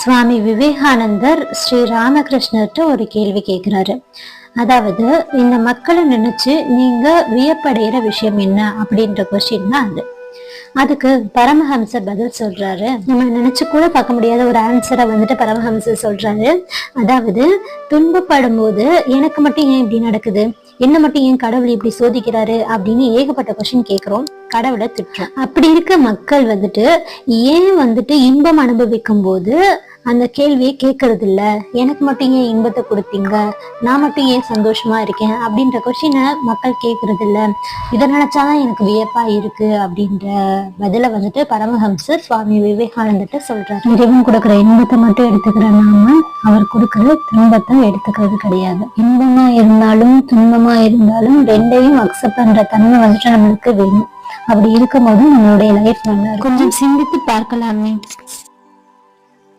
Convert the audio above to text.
சுவாமி விவேகானந்தர் ஸ்ரீ ராமகிருஷ்ணர்கிட்ட ஒரு கேள்வி கேட்குறாரு அதாவது இந்த மக்களை நினைச்சு நீங்க வியப்படைகிற விஷயம் என்ன? அப்படின்ற கொஸ்டின் தான் அது. அதுக்கு பரமஹம்சர் பதில் சொல்றாரு. நம்ம நினைச்சு கூட பார்க்க முடியாத ஒரு ஆன்சரை வந்துட்டு பரமஹம்சர் சொல்றாரு. அதாவது துன்பப்படும் போது எனக்கு மட்டும் ஏன் இப்படி நடக்குது? என்ன மட்டும் ஏன் கடவுள் இப்படி சோதிக்கிறாரு? அப்படின்னு ஏகப்பட்ட கொஸ்டின் கேட்கிறோம் கடவுளை திட்டுறோம். அப்படி இருக்க மக்கள் வந்துட்டு ஏன் வந்துட்டு இன்பம் அனுபவிக்கும் போது அந்த கேள்வியை கேட்கறது இல்ல எனக்கு மட்டும் ஏன் இன்பத்தை கொடுத்தீங்க? நான் மட்டும் ஏன் சந்தோஷமா இருக்கேன்? அப்படின்ற கொஸ்டினை மக்கள் கேட்கறது இல்ல இதை நினைச்சாதான் எனக்கு வியப்பா இருக்கு அப்படின்ற பதில வந்துட்டு பரமஹம்சர் சுவாமி விவேகானந்தர்கிட்ட சொல்றாரு. இறைவன் கொடுக்குற இன்பத்தை மட்டும் எடுத்துக்கிற நாம அவர் கொடுக்குற துன்பத்தை எடுத்துக்கிறது கிடையாது. இன்பமா இருந்தாலும் துன்பமா இருந்தாலும் ரெண்டையும் அக்செப்ட் பண்ற தன்மை வந்துட்டு நம்மளுக்கு வேணும். அப்படி இருக்கும்போது நம்மளுடைய லைஃப் நல்லா இருக்கும். கொஞ்சம் சிந்தித்து பார்க்கலாமே.